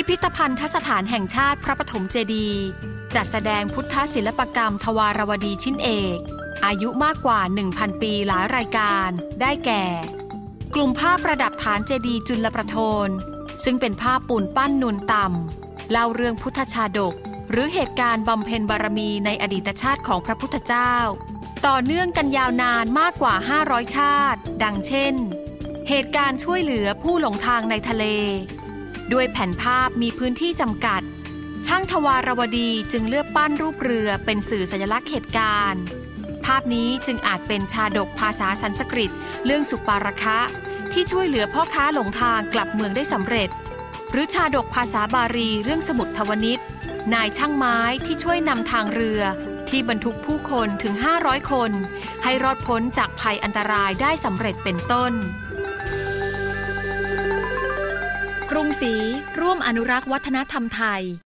พิพิธภัณฑสถานแห่งชาติพระปฐมเจดีย์จัดแสดงพุทธศิลปกรรมทวารวดีชิ้นเอก อายุมากกว่า 1,000 ปีหลายรายการ ได้แก่ กลุ่มผ้าประดับฐานเจดีย์จุลประโทน ซึ่งเป็นผ้าปูนปั้นนูนต่ำเล่าเรื่องพุทธชาดก หรือเหตุการณ์บำเพ็ญบารมีในอดีตชาติของพระพุทธเจ้า ต่อเนื่องกันยาวนานมากกว่า 500 ชาติ ดังเช่น เหตุการณ์ช่วยเหลือผู้หลงทางในทะเล ด้วยแผ่นภาพมีพื้นที่จำกัด ช่างทวารวดีจึงเลือกปั้นรูปเรือเป็นสื่อสัญลักษณ์เหตุการณ์ ภาพนี้จึงอาจเป็นชาดกภาษาสันสกฤต เรื่องสุปาระคะ ที่ช่วยเหลือพ่อค้าหลงทางกลับเมืองได้สำเร็จ หรือชาดกภาษาบาลีเรื่องสมุทรทวนิตนายช่างไม้ที่ช่วยนำทางเรือที่บรรทุกผู้คนถึง 500 คน ให้รอดพ้นจากภัยอันตรายได้สำเร็จเป็นต้น รุงศรีร่วมอนุรักษ์วัฒนธรรมไทย